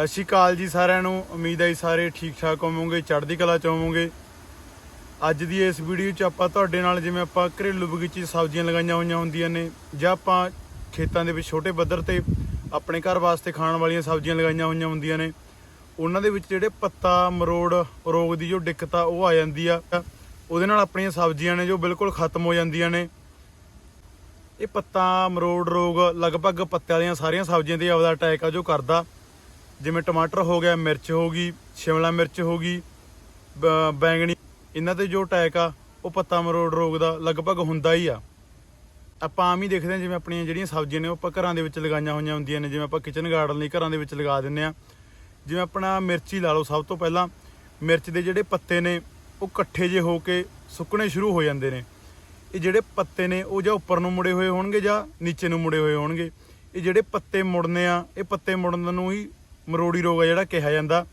ਸਤਿ ਸ਼੍ਰੀ ਅਕਾਲ ਜੀ ਸਾਰਿਆਂ ਨੂੰ। ਉਮੀਦ ਹੈ ਸਾਰੇ ਠੀਕ ਠਾਕ ਹੋਵੋਗੇ, ਚੜ੍ਹਦੀ ਕਲਾ ਚ ਹੋਵੋਗੇ। ਅੱਜ ਦੀ ਇਸ ਵੀਡੀਓ 'ਚ ਆਪਾਂ ਤੁਹਾਡੇ ਨਾਲ ਜਿਵੇਂ ਆਪਾਂ ਘਰੇਲੂ ਬਗੀਚੇ ਸਬਜ਼ੀਆਂ ਲਗਾਈਆਂ ਹੋਈਆਂ ਹੁੰਦੀਆਂ ਨੇ, ਜਾਂ ਆਪਾਂ ਖੇਤਾਂ ਦੇ ਵਿੱਚ ਛੋਟੇ ਪੱਧਰ ਤੇ ਆਪਣੇ ਘਰ ਵਾਸਤੇ ਖਾਣ ਵਾਲੀਆਂ ਸਬਜ਼ੀਆਂ ਲਗਾਈਆਂ ਹੋਈਆਂ ਹੁੰਦੀਆਂ ਨੇ, ਉਹਨਾਂ ਦੇ ਵਿੱਚ ਜਿਹੜੇ ਪੱਤਾ, ਮਰੋੜ, ਰੋਗ ਦੀ ਜੋ ਦਿੱਕਤ ਆ, ਉਹ ਆ ਜਾਂਦੀ ਆ। ਉਹਦੇ ਨਾਲ ਆਪਣੀਆਂ ਸਬਜ਼ੀਆਂ ਨੇ ਜੋ ਬਿਲਕੁਲ ਖਤਮ ਹੋ ਜਾਂਦੀਆਂ ਨੇ। ਇਹ ਪੱਤਾ, ਮਰੋੜ, ਰੋਗ ਲਗਭਗ ਪੱਤਿਆਂ ਵਾਲੀਆਂ ਸਾਰੀਆਂ ਸਬਜ਼ੀਆਂ ਤੇ ਆਪਦਾ ਅਟੈਕ ਆ ਜੋ ਕਰਦਾ। ਜਿਵੇਂ ਟਮਾਟਰ ਹੋ ਗਿਆ, ਮਿਰਚ ਹੋ ਗਈ, ਸ਼ਿਮਲਾ ਮਿਰਚ ਹੋ ਗਈ, ਬ- ਬੈਂਗਣੀ, ਇਹਨਾਂ ਤੇ ਜੋ ਅਟੈਕ ਆ, ਉਹ ਪੱਤਾ ਮਰੋੜ ਰੋਗ ਦਾ ਲਗਭਗ ਹੁੰਦਾ ਹੀ ਆ। ਆਪਾਂ ਆਮ ਹੀ ਦੇਖਦੇ ਹਾਂ, ਜਿਵੇਂ ਆਪਣੀਆਂ ਜਿਹੜੀਆਂ ਸਬਜ਼ੀਆਂ ਨੇ, ਉਹ ਆਪਾਂ ਘਰਾਂ ਦੇ ਵਿੱਚ ਲਗਾਈਆਂ ਹੋਈਆਂ ਹੁੰਦੀਆਂ ਨੇ, ਜਿਵੇਂ ਆਪਾਂ ਕਿਚਨ ਗਾਰਡਨ ਲਈ ਘਰਾਂ ਦੇ ਵਿੱਚ ਲਗਾ ਦਿੰਨੇ ਆ ਜਿਵੇਂ ਆਪਣਾ ਮਿਰਚੀ ਲਾ ਲਓ, ਸਭ ਤੋਂ ਪਹਿਲਾਂ ਮਿਰਚ ਦੇ ਜਿਹੜੇ ਪੱਤੇ ਨੇ, ਉਹ ਇਕੱਠੇ ਜੇ ਹੋ ਕੇ ਸੁੱਕਣੇ ਸ਼ੁਰੂ ਹੋ ਜਾਂਦੇ ਨੇ। ਇਹ ਜਿਹੜੇ ਪੱਤੇ ਨੇ, ਉਹ ਜਾਂ ਉੱਪਰ ਨੂੰ ਮੁੜੇ ਹੋਏ ਹੋਣਗੇ ਜਾਂ ਨੀਚੇ ਨੂੰ ਮੁੜੇ ਹੋਏ ਹੋਣਗੇ। ਇਹ ਜਿਹੜੇ ਪੱਤੇ ਮੁੜਨੇ ਆ, ਇਹ ਪੱਤੇ ਮੁੜਨ ਨੂੰ ਹੀ ਮਰੋੜੀ ਰੋਗ ਆ ਜਿਹੜਾ ਕਿਹਾ ਜਾਂਦਾ।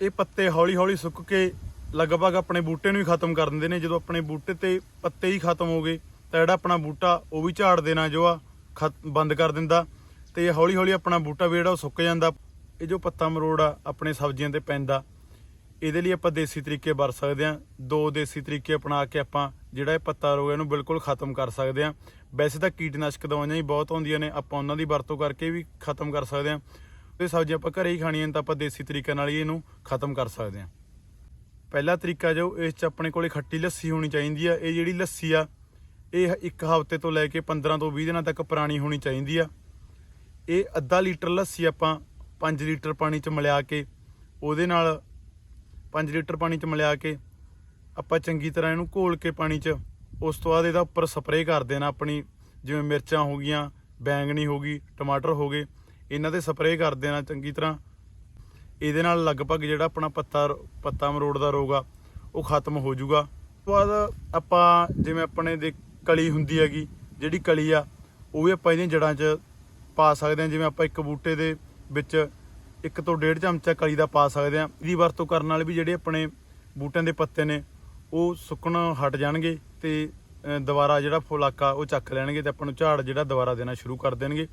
ਇਹ ਪੱਤੇ ਹੌਲੀ ਹੌਲੀ ਸੁੱਕ ਕੇ ਲਗਭਗ ਆਪਣੇ ਬੂਟੇ ਨੂੰ ਹੀ ਖਤਮ ਕਰ ਦਿੰਦੇ ਨੇ। ਜਦੋਂ ਆਪਣੇ ਬੂਟੇ ਤੇ ਪੱਤੇ ਹੀ ਖਤਮ ਹੋ ਗਏ, ਤਾਂ ਜਿਹੜਾ ਆਪਣਾ ਬੂਟਾ ਉਹ ਵੀ ਝਾੜ ਦੇਣਾ, ਜੋ ਆ ਖਤ- ਬੰਦ ਕਰ ਦਿੰਦਾ। ਤੇ ਹੌਲੀ ਹੌਲੀ ਆਪਣਾ ਬੂਟਾ ਵੀ ਜਿਹੜਾ ਉਹ ਸੁੱਕ ਜਾਂਦਾ। ਇਹ ਜੋ ਪੱਤਾ ਮਰੋੜ ਆ, ਆਪਣੇ ਸਬਜ਼ੀਆਂ ਤੇ ਪੈਂਦਾ। ਇਹਦੇ ਲਈ ਆਪਾਂ ਦੇਸੀ ਤਰੀਕੇ ਵਰਤ ਸਕਦੇ ਹਾਂ। ਦੋ ਦੇਸੀ ਤਰੀਕੇ ਅਪਣਾ ਕੇ ਆਪਾਂ ਜਿਹੜਾ ਇਹ ਪੱਤਾ ਰੋਗ ਹੈ ਇਹਨੂੰ ਬਿਲਕੁਲ ਖਤਮ ਕਰ ਸਕਦੇ ਹਾਂ। ਵੈਸੇ ਤਾਂ ਕੀਟਨਾਸ਼ਕ ਦਵਾਈਆਂ ਹੀ ਬਹੁਤ ਆਉਂਦੀਆਂ ਨੇ। ਆਪਾਂ ਉਹਨਾਂ ਦੀ ਵਰਤੋਂ ਕਰਕੇ ਵੀ ਖਤਮ ਕਰ ਸਕਦੇ ਹਾਂ। ਤੇ ਸਬਜ਼ੀਆਂ ਆਪਾਂ ਘਰੇ ਹੀ ਖਾਣੀਆਂ ਨੇ ਤਾਂ ਆਪਾਂ ਦੇਸੀ ਤਰੀਕੇ ਨਾਲ ਹੀ ਇਹਨੂੰ ਖਤਮ ਕਰ ਸਕਦੇ ਹਾਂ। ਪਹਿਲਾ ਤਰੀਕਾ ਜੋ ਇਸ ਚ ਆਪਣੇ ਕੋਲੇ ਖੱਟੀ ਲੱਸੀ ਹੋਣੀ ਚਾਹੀਦੀ ਆ, ਇਹ ਜਿਹੜੀ ਲੱਸੀ ਆ, ਇਹ ਇੱਕ ਹਫ਼ਤੇ ਤੋਂ ਲੈ ਕੇ 15 ਤੋਂ 20 ਦਿਨਾਂ ਤੱਕ ਪੁਰਾਣੀ ਹੋਣੀ ਚਾਹੀਦੀ ਆ। ਇਹ ਅੱਧਾ ਲੀਟਰ ਲੱਸੀ ਆਪਾਂ 5 ਲੀਟਰ ਪਾਣੀ ਚ ਮਿਲਾ ਕੇ, ਉਹਦੇ ਨਾਲ 5 ਲੀਟਰ ਪਾਣੀ ਚ ਮਿਲਾ ਕੇ ਆਪਾਂ ਚੰਗੀ ਤਰ੍ਹਾਂ ਇਹਨੂੰ ਘੋਲ ਕੇ ਪਾਣੀ ਚ, ਉਸ ਤੋਂ ਬਾਅਦ ਇਹਦਾ ਉੱਪਰ ਸਪਰੇਅ ਕਰ ਦੇਣਾ ਆਪਣੀ, ਜਿਵੇਂ ਮਿਰਚਾਂ ਹੋ ਗਈਆਂ, ਬੈਂਗਣੀ ਹੋ ਗਈ, ਟਮਾਟਰ ਹੋ ਗਏ ਇਹਨਾਂ ਤੇ ਸਪਰੇਅ ਕਰ ਦੇਣਾ ਚੰਗੀ ਤਰ੍ਹਾਂ। ਇਹਦੇ ਨਾਲ ਲਗਭਗ ਜਿਹੜਾ ਆਪਣਾ ਪੱਤਾ ਪੱਤਾ ਮਰੋੜ ਦਾ ਰੋਗ ਆ, ਉਹ ਖਤਮ ਹੋ ਜਾਊਗਾ। ਉਸ ਤੋਂ ਬਾਅਦ ਆਪਾਂ ਜਿਵੇਂ ਆਪਣੇ ਦੇ ਕਲੀ ਹੁੰਦੀ ਹੈਗੀ, ਜਿਹੜੀ ਕਲੀ ਆ, ਉਹ ਵੀ ਆਪਾਂ ਇਹਦੀਆਂ ਜੜਾਂ 'ਚ ਪਾ ਸਕਦੇ ਹਾਂ। ਜਿਵੇਂ ਆਪਾਂ ਇੱਕ ਬੂਟੇ ਦੇ ਵਿੱਚ ਇੱਕ ਤੋਂ ਡੇਢ ਚਮਚਾ ਕਲੀ ਦਾ ਪਾ ਸਕਦੇ ਹਾਂ। ਇਹਦੀ ਵਰਤੋਂ ਕਰਨ ਨਾਲ ਵੀ ਜਿਹੜੇ ਆਪਣੇ ਬੂਟਿਆਂ ਦੇ ਪੱਤੇ ਨੇ, ਉਹ ਸੁੱਕਣ ਹਟ ਜਾਣਗੇ ਤੇ ਦੁਬਾਰਾ ਜਿਹੜਾ ਫੁਲਾਕਾ ਉਹ ਚੱਕ ਲੈਣਗੇ ਤੇ ਆਪਾਂ ਨੂੰ ਝਾੜ ਜਿਹੜਾ ਦੁਬਾਰਾ ਦੇਣਾ ਸ਼ੁਰੂ ਕਰ ਦੇਣਗੇ।